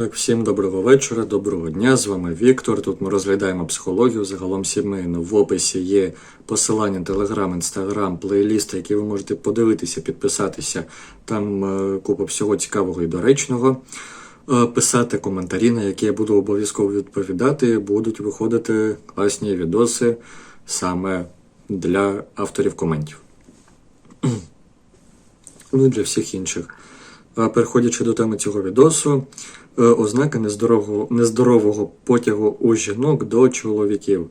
Всім доброго вечора, доброго дня. З вами Віктор. Тут ми розглядаємо психологію, загалом сімейну. В описі є посилання Телеграм, Інстаграм, плейлісти, які ви можете подивитися, підписатися. Там е, купа всього цікавого і доречного. Е, писати коментарі, на які я буду обов'язково відповідати. Будуть виходити класні відоси саме для авторів коментів. Ну і для всіх інших. Переходячи до теми цього відосу, е, ознаки нездорового, нездорового потягу у жінок до чоловіків.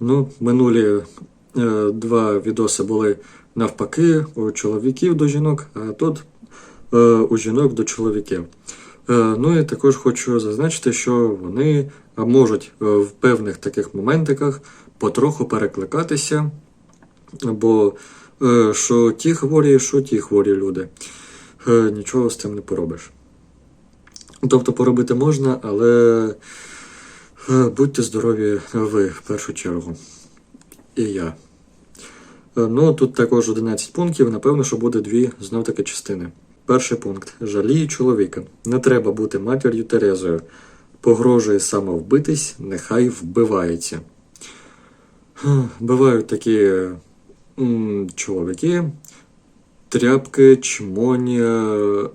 Ну, минулі е, відоси були навпаки у чоловіків до жінок, а тут е, у жінок до чоловіків. Ну і також хочу зазначити, що вони можуть в певних таких моментиках потроху перекликатися, бо що ті хворі, що ті хворі люди. Е, Нічого з цим не поробиш. Тобто поробити можна, але е, будьте здорові ви в першу чергу. І я. Е, Ну, тут також 11 пунктів, напевно, що буде дві знов таки частини. Перший пункт. Жалію чоловіка. Не треба бути матір'ю Терезою. Погрожує самовбитись, нехай вбивається. Бувають такі м, чоловіки, тряпки, чмоні, е,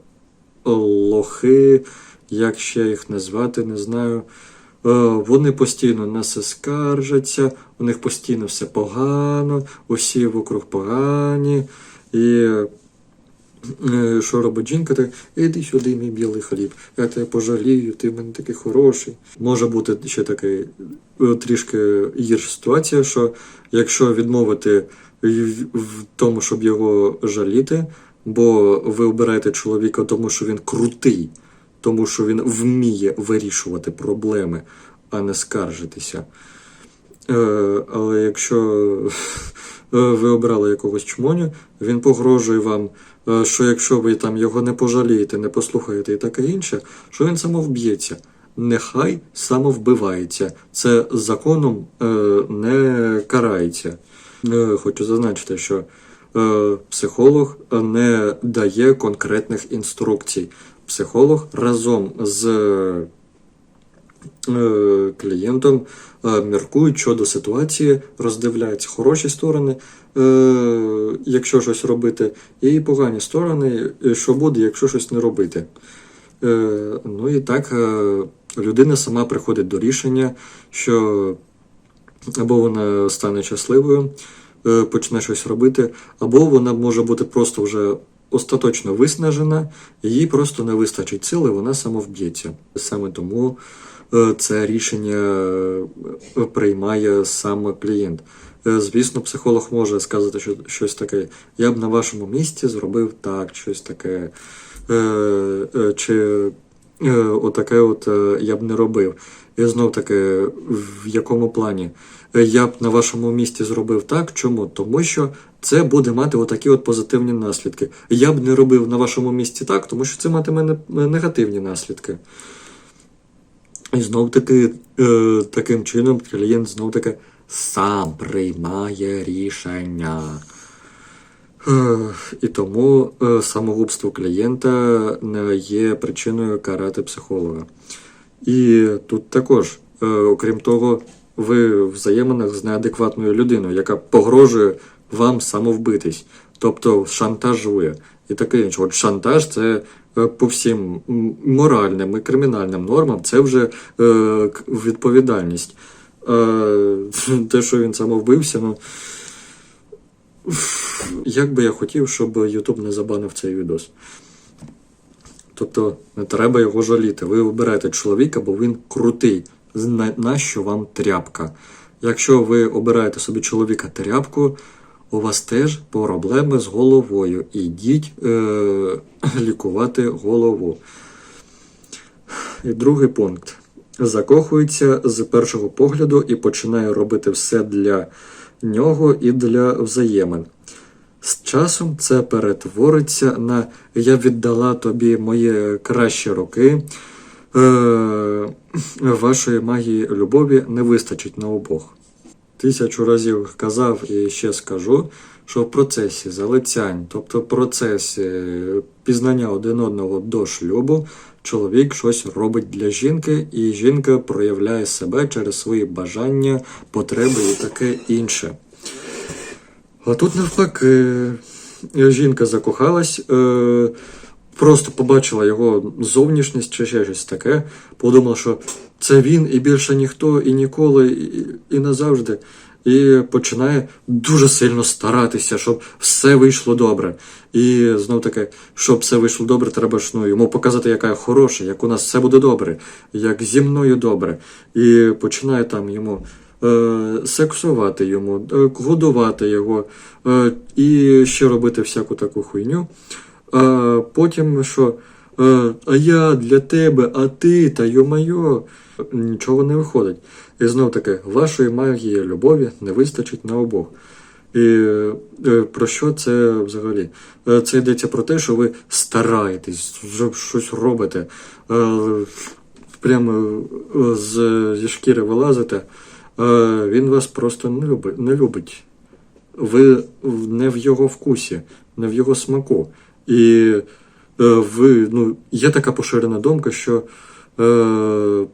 лохи, як ще їх назвати, не знаю. Е, Вони постійно на все скаржаться, у них постійно все погано, усі вокруг погані. І е, що робить жінка, так іди сюди, мій білий хліб, я тебе пожалію, ти в мене такий хороший. Може бути ще така трішки гірша ситуація, що якщо відмовити в тому, щоб його жаліти, бо ви обираєте чоловіка, тому що він крутий, тому що він вміє вирішувати проблеми, а не скаржитися. Е, але якщо е, ви обрали якогось чмоню, він погрожує вам, е, що якщо ви там його не пожалієте, не послухаєте і таке інше, що він самовб'ється. Нехай самовбивається. Це законом е, не карається. Е, Хочу зазначити, що е, психолог не дає конкретних інструкцій. Психолог разом з е, клієнтом міркують щодо ситуації, роздивляються хороші сторони, якщо щось робити, і погані сторони, що буде, якщо щось не робити. Ну і так людина сама приходить до рішення, що або вона стане щасливою, е, почне щось робити, або вона може бути просто вже остаточно виснажена, їй просто не вистачить сили, вона самовб'ється. Саме тому е, це рішення е, приймає сам клієнт. Звісно, психолог може сказати що, щось таке. Я б на вашому місці зробив так, щось таке. Чи отаке от я б не робив. І знов таки, в якому плані? Е, Я б на вашому місці зробив так. Чому? Тому що це буде мати отакі от позитивні наслідки. Я б не робив на вашому місці так, тому що це матиме негативні наслідки. І знов таки, е, таким чином клієнт знов таки сам приймає рішення. Е, І тому е, самогубство клієнта не є причиною карати психолога. І тут також, е, окрім того, ви в взаєминах з неадекватною людиною, яка погрожує вам самовбитись, тобто шантажує і таке інше. От шантаж це е, по всім моральним і кримінальним нормам, це вже е, відповідальність. Те, що він самовбився, ну. Як би я хотів, щоб YouTube не забанив цей відос. Тобто не треба його жаліти. Ви обираєте чоловіка, бо він крутий. Зна- Нащо вам тряпка? Якщо ви обираєте собі чоловіка тряпку, у вас теж проблеми з головою. Ідіть е- лікувати голову. І другий пункт. Закохується з першого погляду і починає робити все для нього і для взаємин. З часом це перетвориться на я віддала тобі мої кращі роки. Е, вашої магії любові не вистачить на обох. тисячу разів казав і ще скажу, що в процесі залицянь, тобто в процесі пізнання один одного до шлюбу, чоловік щось робить для жінки, і жінка проявляє себе через свої бажання, потреби і таке інше. А тут навпаки, жінка закохалась, е, просто побачила його зовнішність чи ще щось таке, подумала, що це він і більше ніхто, і ніколи, і, і назавжди. І починає дуже сильно старатися, щоб все вийшло добре. І знов таки, щоб все вийшло добре, треба ж ну, йому показати, яка я хороша, як у нас все буде добре, як зі мною добре. І починає там йому е, сексувати йому, е, годувати його е, і ще робити всяку таку хуйню. А потім що? Е, а я для тебе, а ти та йо-майо, нічого не виходить. І знов таки, вашої магії любові не вистачить на обох. І е, про що це взагалі? Е, Це йдеться про те, що ви стараєтесь, щось робите, прямо зі шкіри вилазите. Він вас просто не любить. Ви не в його вкусі, не в його смаку. І е, ви, ну, є така поширена думка, що е,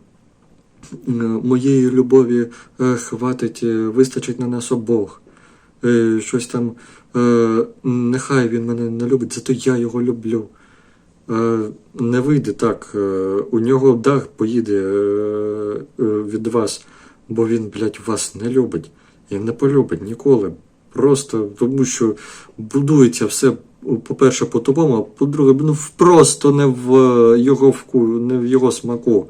моєї любові е, хватить, е, вистачить на нас обох. Е, щось там, е, нехай він мене не любить, зато я його люблю. Е, не вийде так. Е, у нього дах поїде е, від вас, бо він, блядь, вас не любить і не полюбить ніколи. Просто тому що будується все, по-перше, по-тупому, а по-друге, ну просто не в е, його вку, не в його смаку.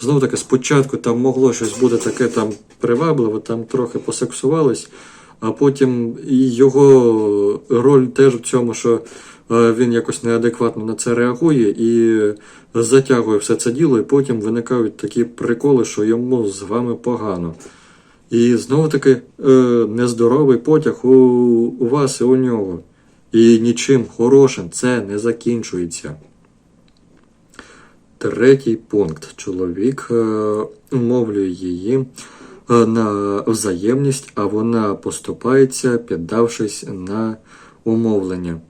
Знову таки, спочатку там могло щось бути таке там привабливе, там трохи посексувались, а потім і його роль теж в цьому, що е, він якось неадекватно на це реагує і затягує все це діло, і потім виникають такі приколи, що йому з вами погано. І знову таки е, нездоровий потяг у вас і у нього. І нічим хорошим це не закінчується. Третій пункт. Чоловік е, умовлює її е, на взаємність, а вона поступається, піддавшись на умовлення.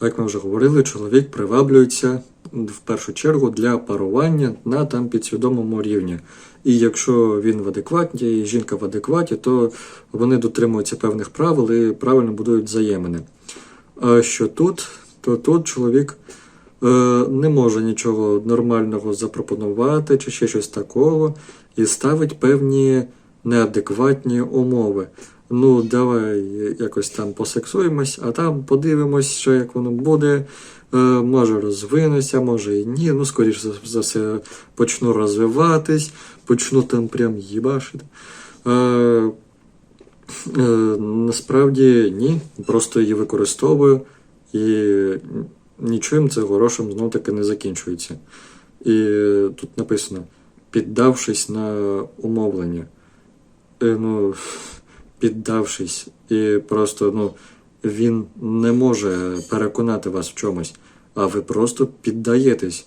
Як ми вже говорили, чоловік приваблюється в першу чергу для парування на там підсвідомому рівні. І якщо він в адекваті, і жінка в адекваті, то вони дотримуються певних правил і правильно будують взаємини. А що тут, то тут чоловік е, не може нічого нормального запропонувати чи ще щось такого, і ставить певні неадекватні умови. Ну, давай якось там посексуємось, а там подивимось, що як воно буде. Е, може розвинуся, може і ні. Ну, скоріш за, все, почну розвиватись, почну там прям їбашити. Е, е, насправді ні, просто її використовую і нічим це хорошим знов таки не закінчується. І тут написано, піддавшись на умовлення. Е, ну, піддавшись, і просто ну, він не може переконати вас в чомусь, а ви просто піддаєтесь.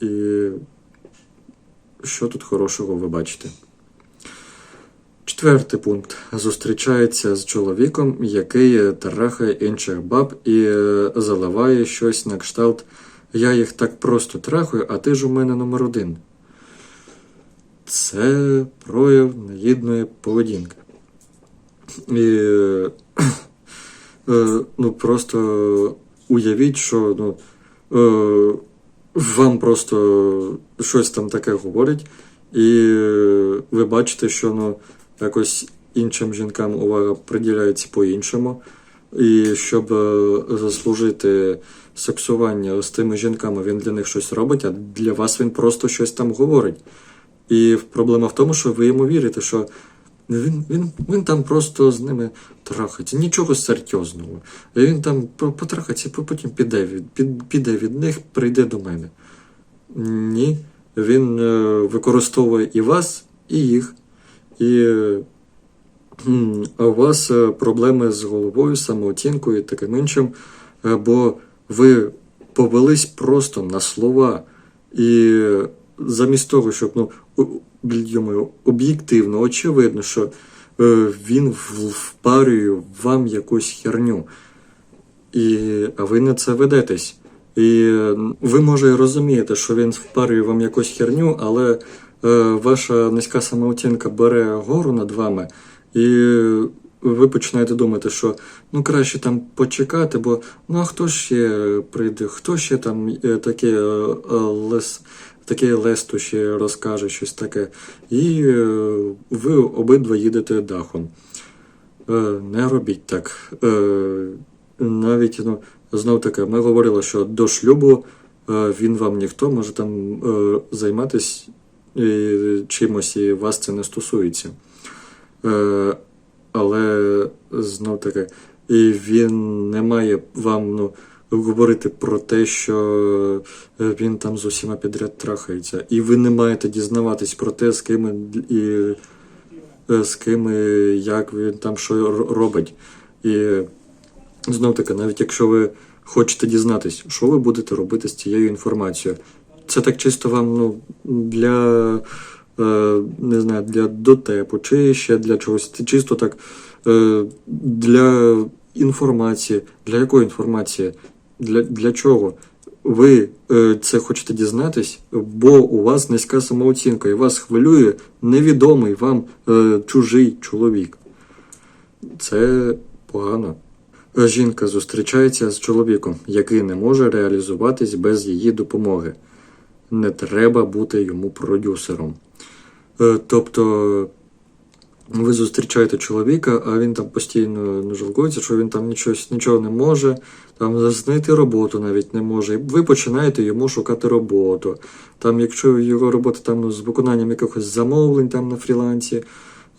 І що тут хорошого ви бачите? Четвертий пункт. Зустрічається з чоловіком, який трахає інших баб і е, заливає щось на кшталт. Я їх так просто трахаю, а ти ж у мене номер один. Це прояв негідної поведінки. І е, ну, просто уявіть, що ну, е, вам просто щось там таке говорить, і е, ви бачите, що ну, якось іншим жінкам увага приділяється по-іншому. І щоб е, заслужити сексування з тими жінками, він для них щось робить, а для вас він просто щось там говорить. І проблема в тому, що ви йому вірите, що він, він, він там просто з ними трахається, нічого серйозного. Він там по- потрахається, потім піде від, під, піде від них, прийде до мене. Ні, він е, використовує і вас, і їх. І е, у вас е, проблеми з головою, самооцінкою і таким іншим, бо ви повелись просто на слова. І замість того, щоб ну, об'єктивно, очевидно, що е, він впарює вам якусь херню. І, а ви на це ведетесь. І ви, може, розумієте, що він впарює вам якусь херню, але е, ваша низька самооцінка бере гору над вами, і ви починаєте думати, що ну краще там почекати, бо ну а хто ще прийде, хто ще там е, таке лес. Таке лесту ще розкаже щось таке. І е, ви обидва їдете дахом. Е, не робіть так. Е, навіть ну, знов таки, ми говорили, що до шлюбу він вам ніхто може там займатися чимось, і вас це не стосується. Але знов таки, і він не має вам ну, говорити про те, що е, він там з усіма підряд трахається. І ви не маєте дізнаватись про те, з ким і, е, з ким і як він там що робить. І знов таки, навіть якщо ви хочете дізнатись, що ви будете робити з цією інформацією, це так чисто вам ну, для, е, не знаю, для дотепу, чи ще для чогось. Це чисто так для інформації. Для якої інформації? Для, для чого? Ви е, це хочете дізнатись, бо у вас низька самооцінка, і вас хвилює невідомий вам е, чужий чоловік. Це погано. Жінка зустрічається з чоловіком, який не може реалізуватись без її допомоги. Не треба бути йому продюсером. Е, Тобто ви зустрічаєте чоловіка, а він там постійно не жалкується, що він там нічого, нічого не може, там знайти роботу навіть не може. І ви починаєте йому шукати роботу. Там, якщо його робота там ну, з виконанням якихось замовлень там на фрілансі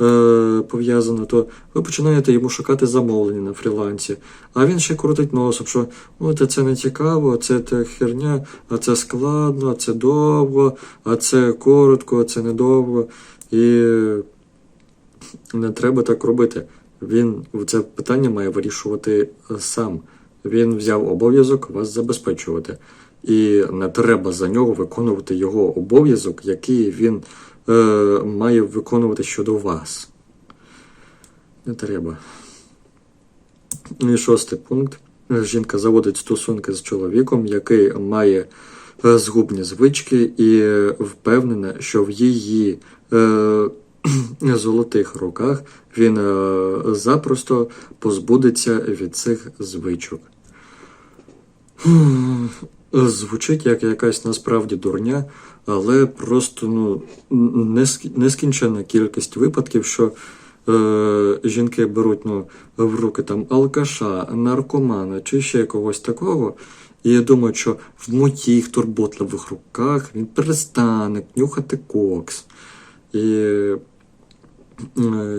е, пов'язана, то ви починаєте йому шукати замовлення на фрілансі. А він ще крутить носом, що от це не цікаво, це та херня, а це складно, а це довго, а це коротко, а це недовго. І не треба так робити. Він це питання має вирішувати е, сам. Він взяв обов'язок вас забезпечувати. І не треба за нього виконувати його обов'язок, який він е, має виконувати щодо вас. Не треба. І шостий пункт. Жінка заводить стосунки з чоловіком, який має е, згубні звички, і впевнена, що в її е, золотих руках він е, запросто позбудеться від цих звичок. Звучить як якась насправді дурня, але просто ну, неск- нескінченна кількість випадків, що е, жінки беруть ну, в руки там алкаша, наркомана чи ще когось такого, і думають, що в моїх турботливих руках він перестане нюхати кокс. І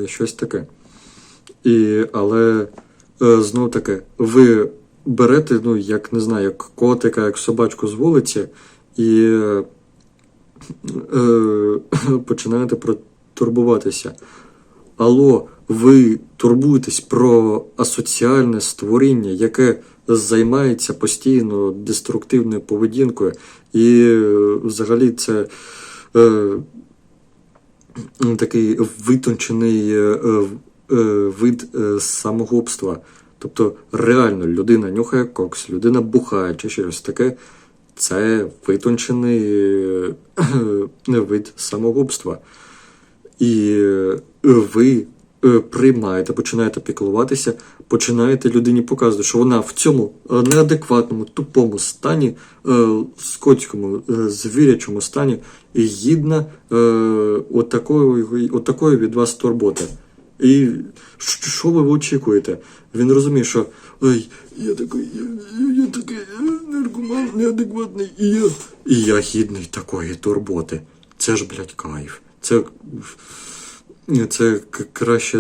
щось таке. І, але е, знов таки, ви берете, ну, як не знаю, як котика, як собачку з вулиці, і е, е, починаєте турбуватися. Алло, ви турбуєтесь про асоціальне створіння, яке займається постійно деструктивною поведінкою, і е, взагалі це. Е, такий витончений е, е, е, вид самогубства. Тобто, реально людина нюхає кокс, людина бухає чи щось таке. Це витончений вид самогубства. І ви приймаєте, починаєте піклуватися, починаєте людині показувати, що вона в цьому е, неадекватному, тупому стані, е, скотському, е, звірячому стані гідна е, от такої, від вас турботи. І що ви очікуєте? Він розуміє, що ой, я такий, я, я такий е, наркоман, неадекватний, і я, і я гідний такої турботи. Це ж, блядь, кайф. Це, це краще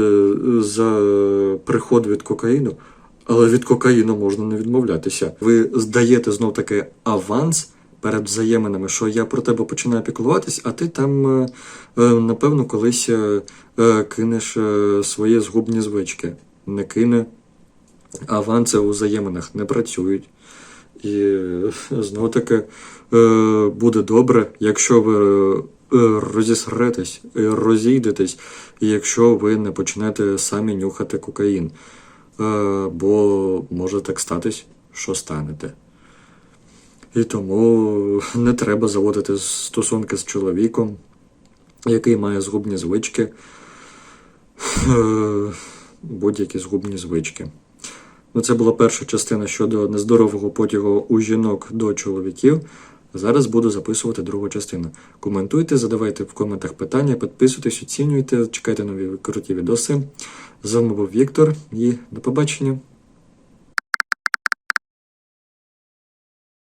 за приход від кокаїну, але від кокаїну можна не відмовлятися. Ви здаєте знов таки аванс перед взаєминами, що я про тебе починаю піклуватись, а ти там, е, е, напевно, колись е, е, кинеш е, свої згубні звички. Не кине. Аванси у взаєминах не працюють. І знову таки е, буде добре, якщо ви е, розісретесь, е, розійдетесь, якщо ви не почнете самі нюхати кокаїн. Е, бо може так статись, що станете. І тому не треба заводити стосунки з чоловіком, який має згубні звички, Е, будь-які згубні звички. Ну, це була перша частина щодо нездорового потягу у жінок до чоловіків. Зараз буду записувати другу частину. Коментуйте, задавайте в коментах питання, підписуйтесь, оцінюйте, чекайте нові круті відоси. З вами був Віктор і до побачення.